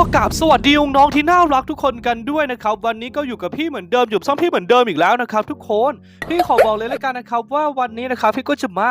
กับสวัสดีน้องที่น่ารักทุกคนกันด้วยนะครับ วันนี้ก็อยู่กับพี่เหมือนเดิมอยู่กับซ่อมพี่เหมือนเดิมอีกแล้วนะครับ ทุกคนพี่ขอบอกเลยแล้วกันนะครับว่าวันนี้นะครับพี่ก็จะมา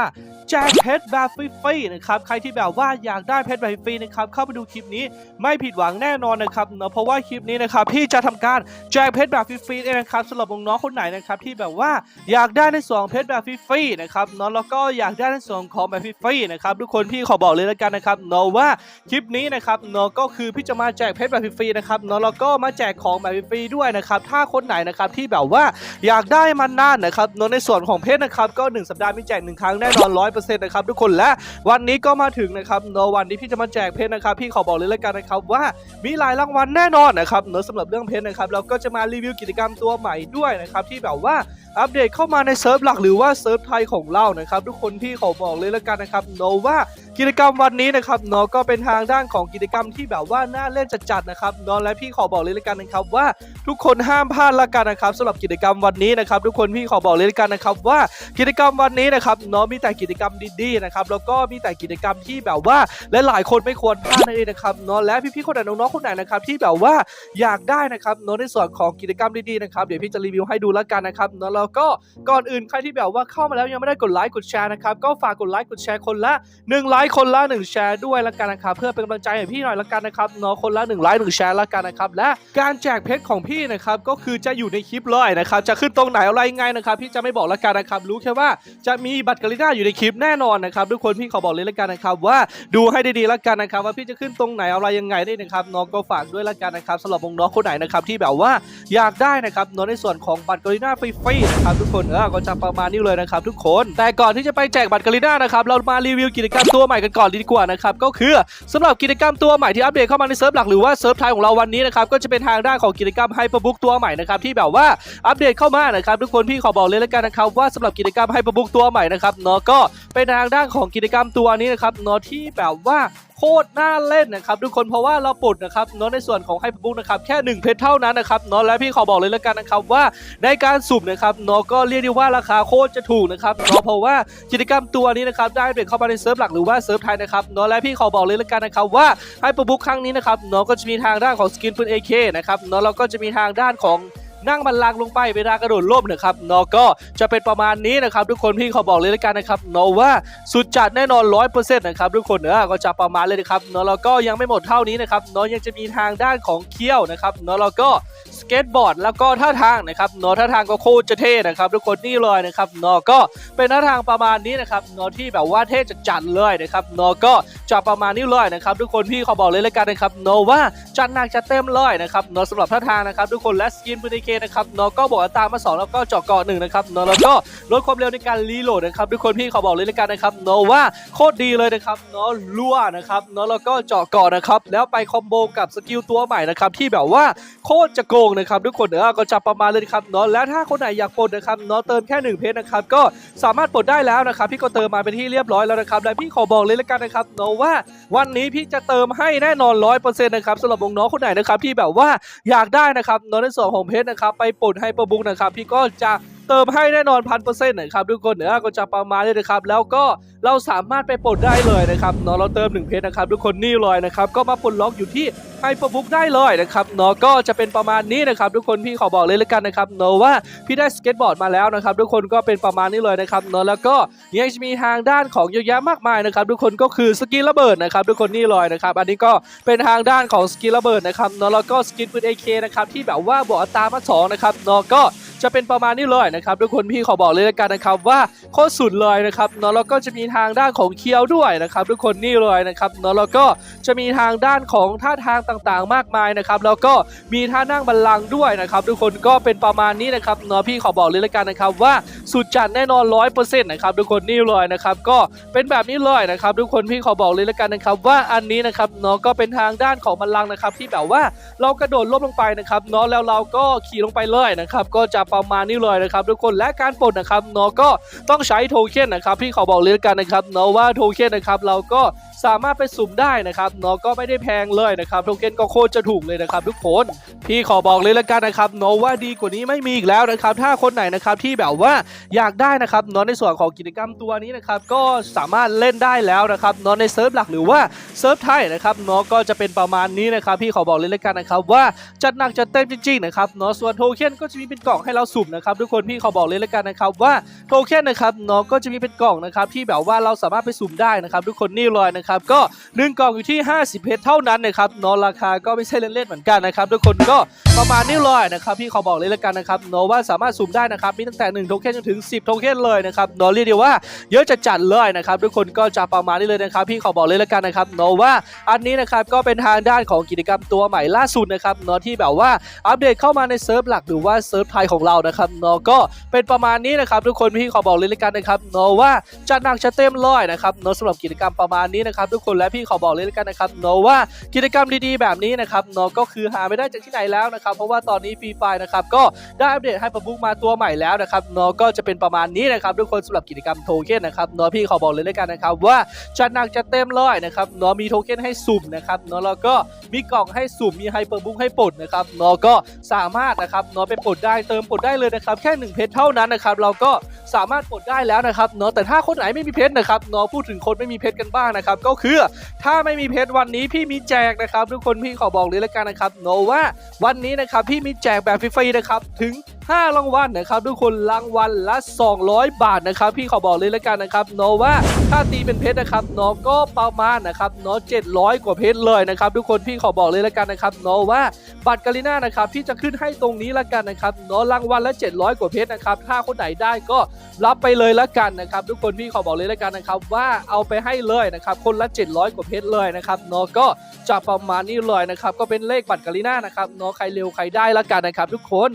แจกเพชรแบบฟรีๆนะครับใครที่แบบว่าอยากได้เพชรแบบฟรีๆนะครับเข้าไปดูคลิปนี้ไม่ผิดหวังแน่นอนนะครับเนอะเพราะว่าคลิปนี้นะครับพี่จะทำการแจกเพชรแบบฟรีๆเองนะครับสำหรับน้องๆคนไหนนะครับที่แบบว่าอยากได้ในส่วนเพชรแบบฟรีๆนะครับเนอะแล้วก็อยากได้ในส่วนของแบบฟรีๆนะครับทุกคนพี่ขอบอกเลยแล้วกันนะครับเนอะว่าคลิปนี้นะครับเนาะก็คือพี่จะมาแจกเพชรแบบฟรีๆนะครับเนาะแล้วก็มาแจกของแบบฟรีๆด้วยนะครับถ้าคนไหนนะครับที่แบบว่าอยากได้มันนานนะครับเนาะในส่วนของเพชรนะครับก็ 1 สัปดาห์มีแจก1ครั้งแน่นอน100%นะครับทุกคนและวันนี้ก็มาถึงนะครับเนาะวันนี้พี่จะมาแจกเพชรนะครับพี่ขอบอกเลยแล้วกันนะครับว่ามีหลายรางวัลแน่นอนนะครับเนอะสำหรับเรื่องเพชรนะครับเราก็จะมารีวิวกิจกรรมตัวใหม่ด้วยนะครับที่แบบว่าอัปเดตเข้ามาในเซิร์ฟหลักหรือว่าเซิร์ฟไทยของเรานะครับทุกคนพี่ขอบอกเลยแล้วกันนะครับเนาะว่า กิจกรรมวันนี้นะครับเนาะก็เป็นทางด้านของกิจกรรมที่แบบว่าน่าเล่นจัดๆนะครับเนาะและพี่ขอบอกเลยละกันนะครับว่าทุกคนห้ามพลาดละกันนะครับสำหรับกิจกรรมวันนี้นะครับทุกคนพี่ขอบอกเลยละกันนะครับว่ากิจกรรมวันนี้นะครับเนาะมีแต่กิจกรรมดีๆนะครับแล้วก็มีแต่กิจกรรมที่แบบว่าและหลายคนไม่ควรพลาดนั่นเองนะครับเนาะและพี่ๆคนไหนน้องๆคนไหนนะครับที่แบบว่าอยากได้นะครับเนาะในส่วนของกิจกรรมดีๆนะครับเดี๋ยวพี่จะรีวิวให้ดูละกันนะครับเนาะแล้วก็ก่อนอื่นใครที่แบบว่าเข้ามาแล้วยังไม่ได้กดไลค์กดแชร์นะครับก็ฝากกดไลค์กดแชร์คนละหนึ่งไลค์คนละหนึ่งแชร์ด้วยละกันนะครับเพื่อเป็นกำลังใจให้พี่หน่อยละกันนะครับเนาะคนละหนึ่งไลค์หนึ่งแชร์ละกันนะครับและการแจกเพชรของพี่นะครับก็คือจะอยู่ในคลิปเลยนะครับจะขึ้นตรงไหนอะไรยังไงนะครับพี่จะไม่บอกละกันนะครับรู้แค่ว่าจะมีบัตรกาลิน่าอยู่ในคลิปแน่นอนนะครับทุกคนพี่ขอบอกเลยละกันนะครับว่าดูให้ดีๆละกันนะครับว่าพี่จะขึ้นตรงไหนอะไรยังไงได้นะครับน้องก็ฝากด้วยละกันนะครับสำหรับน้องคนไหนนะครับที่แบบว่าอยากได้นะครับเนาะในส่วนของบัตรกาลิน่าฟรีๆนะครับทุกคนเออก็จะประมาณนี้เลยนะครับทุกคน แต่ก่อนที่จะไปแจกบัตรกาลิน่านะครับเรามารีวิวกิจกรรมตัวใหม่กันก่อนดีกว่านะครับก็คือสำหรับกิจกรรมตัวใหม่ที่อัปเดตเข้ามาในเซิร์ฟหลักหรือว่าเซิร์ฟไทยของเราวันนี้นะครับก็จะเป็นทางด้านของกิจกรรมไฮเปอร์บุ๊กตัวใหม่นะครับที่แบบว่าอัปเดตเข้ามานะครับทุกคนพี่ขอบอกเลยแล้วกันนะครับว่าสำหรับกิจกรรมไฮเปอร์บุ๊กตัวใหม่นะครับเนาะก็เป็นทางด้านของกิจกรรมตัวนี้นะครับเนาะที่แบบว่า โคตรน่าเล่นนะครับทุกคนเพราะว่าเราปลดนะครับเนาะในส่วนของไฮเปอร์บุ๊กนะครับแค่ 1 เพชรเท่านั้นนะครับเนาะและพี่ขอบอกเลยแล้วกันนะครับว่าในการสุ่มนะครับเนาะก็เรียกได้ว่าราคาโคตรจะถูกนะครับเนาะเพราะว่ากิจกรรมตัวนี้นะครับได้เป็นเข้ามาในเซิร์ฟหลักหรือว่าเซิร์ฟไทยนะครับเนาะและพี่ขอบอกเลยแล้วกันนะครับว่าไฮเปอร์บุ๊กครั้งนี้นะครับเนาะก็จะมีทางด้านของสกินปืน AK นะครับเนาะแล้วก็จะมีทางด้านของ นั่งบันลังลงไปเวลากระโดดร่มนะครับเนาะก็จะเป็นประมาณนี้นะครับทุกคนพี่ขอบอกเลยแล้วกันนะครับเนาะว่าสุดจัดแน่นอนร้อยเปอร์เซ็นต์นะครับทุกคนเนอะก็จะประมาณเลยนะครับเนาะแล้วก็ยังไม่หมดเท่านี้นะครับเนาะยังจะมีทางด้านของเคี้ยวนะครับเนาะแล้วก็สเก็ตบอร์ดแล้วก็ท่าทางนะครับเนาะท่าทางก็โคตรจะเท่นะครับทุกคนนี่เลยนะครับเนาะก็เป็นท่าทางประมาณนี้นะครับเนาะที่แบบว่าเท่จัดๆเลยนะครับเนาะก็จะประมาณนี้เลยนะครับทุกคนพี่ขอบอกเลยเลยกันนะครับเนาะว่าจัดหนักจัดเต็มเลยนะครับเนาะสำหรับท่าทางนะครับทุกคนและสกินพื้นเคนะครับเนาะก็บอกตามาสองแล้วก็เจาะเกาะหนึ่งนะครับเนาะแล้วก็ลดความเร็วในการรีโหลดนะครับทุกคนพี่ขอบอกเลยลยกันนะครับเนาะว่าโคตรดีเลยนะครับเนาะรั่วนะครับเนาะแล้วก็เจาะเกาะนะครับแล้วไปคอมโบกับสกิลตัวใหม่นะครับที่แบบว่าโคตรจะโกงนะครับทุกคนเออก็จับประมาณเลยครับเนาะแล้วถ้าคนไหนอยากปลดนะครับเนาะเติมแค่ 1 เพชรนะครับก็สามารถปลดได้แล้วนะครับพี่ก็เติมมาเป็นที่เรียบร้อยแล้วนะครับและพี่ขอบอกเลยละกันนะครับเนาะว่าวันนี้พี่จะเติมให้แน่นอนร้อยเปอร์เซ็นต์นะครับสำหรับน้องคนไหนนะครับที่แบบว่าอยากได้นะครับเนาะในส่วนของเพชรนะครับไปปลดให้ประบุกนะครับพี่ก็จะ เติมให้แน่นอนพันเปอร์เซ็นต์นะครับทุกคนเนือก็จะประมาณนี้นะครับแล้วก็เราสามารถไปปลดได้เลยนะครับเนาะเราเติม1เพชรนะครับทุกคนนี่เลยนะครับก็มาปลดล็อกอยู่ที่ไฮเปอร์บุ๊กได้เลยนะครับเนาะก็จะเป็นประมาณนี้นะครับทุกคนพี่ขอบอกเลยแล้วกันนะครับเนาะว่าพี่ได้สเก็ตบอร์ดมาแล้วนะครับทุกคนก็เป็นประมาณนี้เลยนะครับเนาะแล้วก็ยังจะมีทางด้านของเยอะแยะมากมายนะครับทุกคนก็คือสกินระเบิดนะครับทุกคนนี่เลยนะครับอันนี้ก็เป็นทางด้านของสกินระเบิดนะครับเนาะแล้วก็สกินปืน AK นะครับที่แบบว่าบวกตามาสองนะครับเนาะก็ จะเป็นประมาณนี้เลยนะครับทุกคนพี่ขอบอกเลยล้วกันนะครับว่าโคตรสุดเลยนะครับเนาะแล้วก็จะมีทางด้านของเคียวด้วยนะครับทุกคนนี่เลยนะครับเนาะแล้วก็จะมีทางด้านของท่าทางต่างๆ มากมายนะครับแล้วก็มีท่านั่งบัลลังก์ด้วยนะครับทุกคนก็เป็นประมาณนี้นะครับเนาะพี่ขอบอกเลยล้วกันนะครับว่าสุดจัดแน่นอนร้อยเปอร์เซ็นต์นะครับทุกคนนี่เลยนะครับก็เป็นแบบนี้เลยนะครับทุกคนพี่ขอบอกเลยล้วกันนะครับว่าอันนี้นะครับเนาะก็เป็นทางด้านของบัลลังก์นะครับที่แบบว่าเรากระโดดลบลงไปนะครับเนาะแล้วเราก็ขี่ลงไปเลยนะครับก็จะประมาณนี้เลยนะครับทุกคนและการปลดนะครับเนาะก็ต้องใช้โทเค็นนะครับพี่ขอบอกเลยกันนะครับเนาะว่าโทเค็นนะครับเราก็ สามารถไปสุ่มได้นะครับเนาะก็ไม่ได้แพงเลยนะครับโทเค็นก็โคตรจะถูกเลยนะครับทุกคนพี่ขอบอกเลยละกันนะครับเนาะว่าดีกว่านี้ไม่มีอีกแล้วนะครับ ถ้าคนไหนนะครับที่แบบว่าอยากได้นะครับเนาะในส่วนของกิจกรรมตัวนี้นะครับก็สามารถเล่นได้แล้วนะครับเนาะในเซิร์ฟหลักหรือว่าเซิร์ฟไทยนะครับเนาะก็จะเป็นประมาณนี้นะครับพี่ขอบอกเลยละกันนะครับว่าจัดหนักจัดเต็มจริงๆนะครับเนาะส่วนโทเค็นก็จะมีเป็นกล่องให้เราสุ่มนะครับทุกคนพี่ขอบอกเลยละกันนะครับว่าโทเค็นนะครับเนาะก็จะมีเป็นกล่องนะครับที่แบบว่าเราสามารถไปสุ่มได้นะครับทุกคนนี่เลยนะครับก็หนึ่งกล่องอยู่ที่ 50 เพชรเท่านั้นนะครับเนาะราคาก็ไม่ใช่เล่นๆเหมือนกันนะครับทุกคนก็ประมาณนี้เลยนะครับพี่ขอบอกเลยละกันนะครับเนาะว่าสามารถสุ่มได้นะครับมีตั้งแต่1โทเค็นจนถึง 10 โทเค็นเลยนะครับเนาะเรียกได้ว่าเยอะจะจัดเลยนะครับทุกคนก็จะประมาณนี้เลยนะครับพี่ขอบอกเลยละกันนะครับเนาะว่าอันนี้นะครับก็เป็นทางด้านของกิจกรรมตัวใหม่ล่าสุดนะครับเนาะที่แบบว่าอัปเดตเข้ามาในเซิร์ฟหลักหรือว่าเซิร์ฟไทยของเรานะครับเนาะก็เป็นประมาณนี้นะครับทุกคนพี่ขอบอกเลยละกันนะครับเนาะว่าจัดหนักจะเต็มเลยนะครับเนาะสำหรับกิจกรรมประมาณนี้นะครับครับทุกคนและพี่ขอบอกเลยละกันนะครับเนาะว่ากิจกรรมดีๆแบบนี้นะครับเนาะก็คือหาไม่ได้จากที่ไหนแล้วนะครับ เพราะว่าตอนนี้ฟรีไฟนะครับก็ได้อัปเดตให้ประบุกมาตัวใหม่แล้วนะครับเนาะก็จะเป็นประมาณนี้นะครับทุกคนสำหรับกิจกรรมโทเค็นนะครับเนาะพี่ขอบอกเลยละกันนะครับว่าจัดหนักจะเต็มเลยนะครับเนาะมีโทเค็นให้สุ่มนะครับเนาะแล้วก็มีกล่องให้สุ่มมีไฮเปอร์บุ๊กให้ปลดนะครับเนาะก็สามารถนะครับเนาะไปปลดได้เติมปลดได้เลยนะครับแค่หนึ่งเพชรเท่านั้นนะครับเราก็สามารถปลดได้แล้วนะครับเนาะแต่ถ้าคนไหนไม่มีเพชรนะครับเนาะพูดถึงคนไม่มีเพชรกันบ้างนะครับก็ก็คือ ถ้าไม่มีเพชรวันนี้พี่มีแจกนะครับ ทุกคนพี่ขอบอกเลยละกันนะครับโนว่าวันนี้นะครับพี่มีแจกแบบฟรีๆนะครับถึง5รางวัลนะครับทุกคนรางวัลละ 200 บาทนะครับพี่ขอบอกเลยละกันนะครับโนว่าถ้าตีเป็นเพชรนะครับเนาะก็ประมาณนะครับเนาะ700 กว่าเพชรเลยนะครับทุกคนพี่ขอบอกเลยละกันนะครับเนาะว่าบัตรกาลิน่านะครับที่จะขึ้นให้ตรงนี้ละกันนะครับเนาะรางวัลละ 700 กว่าเพชรนะครับถ้าคนไหนได้ก็รับไปเลยละกันนะครับทุกคนพี่ขอบอกเลยละกันนะครับว่าเอาไปให้เลยนะครับคนละ 700 กว่าเพชรเลยนะครับเนาะก็จะประมาณนี้เลยนะครับก็เป็นเลขบัตรกาลิน่านะครับเนาะใครเร็วใครได้ละกันนะครับทุกคน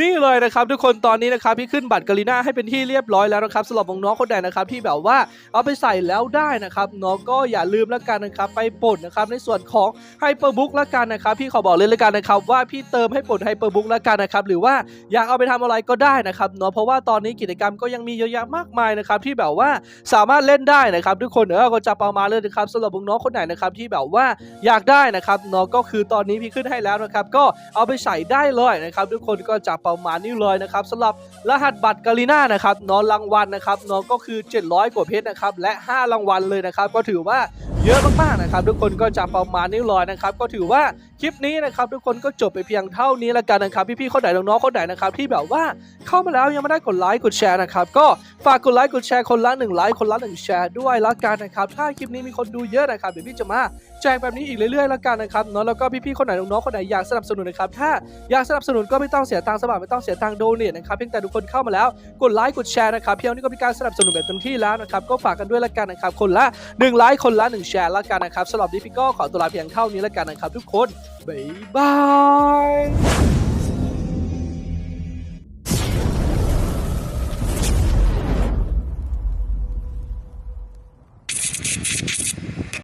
นี่เลยนะครับทุกคนตอนนี้นะครับพี่ขึ้นบัตรกาลิน่าให้เป็นที่เรียบร้อยแล้วนะครับสำหรับน้องๆคนใดนะครับที่แบบว่าเอาไปใส่แล้วได้นะครับเนาะก็อย่าลืมและกันนะครับไปปลดนะครับในส่วนของไฮเปอร์บุ๊กละกันนะครับพี่ขอบอกเลยละกันนะครับว่าพี่เติมให้ปลดไฮเปอร์บุ๊กละกันนะครับหรือว่าอยากเอาไปทำอะไรก็ได้นะครับเนาะเพราะว่าตอนนี้กิจกรรมก็ยังมีเยอะแยะมากมายนะครับที่แบบว่าสามารถเล่นได้นะครับทุกคนเออก็จะประมาณเลยนะครับสำหรับน้องๆคนไหนนะครับที่แบบว่าอยากได้นะครับเนาะก็คือตอนนี้พี่ขึ้นให้แล้วนะครับก็เอาไปใส่ได้เลยนะครับทุกคนก็จะประมาณนี้เลยนะครับสำหรับรหัสบัตรกาลิน่านะครับนอนรางวัลนะครับนอนก็คือ 700 กว่าเพชรนะครับและ 5 รางวัลเลยนะครับก็ถือว่า เยอะมากๆนะครับ ทุกคนก็จะประมาณนี้เลยนะครับ ก็ถือว่าคลิปนี้นะครับทุกคนก็จบไปเพียงเท่านี้แล้วกันนะครับ พี่ๆคนไหนน้องๆคนไหนนะครับที่แบบว่าเข้ามาแล้วยังไม่ได้กดไลค์กดแชร์นะครับก็ฝากกดไลค์กดแชร์คนละหนึ่งไลค์คนละหนึ่งแชร์ด้วยละกันนะครับถ้าคลิปนี้มีคนดูเยอะนะครับเดี๋ยวพี่จะมาแจกแบบนี้อีกเรื่อยๆแล้วกันนะครับเนาะแล้วก็พี่ๆคนไหนน้องๆคนไหนอยากสนับสนุนนะครับถ้าอยากสนับสนุนก็ไม่ต้องเสียตังค์สมัครไม่ต้องเสียตังค์โดเนทนะครับเพียงแต่ทุกคนเข้ามาแล้วกดไลค์กดแชร์นะครับเพียงนี้ก็เป็นการสนับสนุนแบบเต็มที่แล้วนะครับก็ฝากกันด้วยละกันนะครับคนละ1ไลค์คนละ1แชร์แล้วกันนะครับสำหรับดิพี่ก็ขอตัวลาเพียงเท่านี้แล้วกันนะครับทุกคนบ๊ายบาย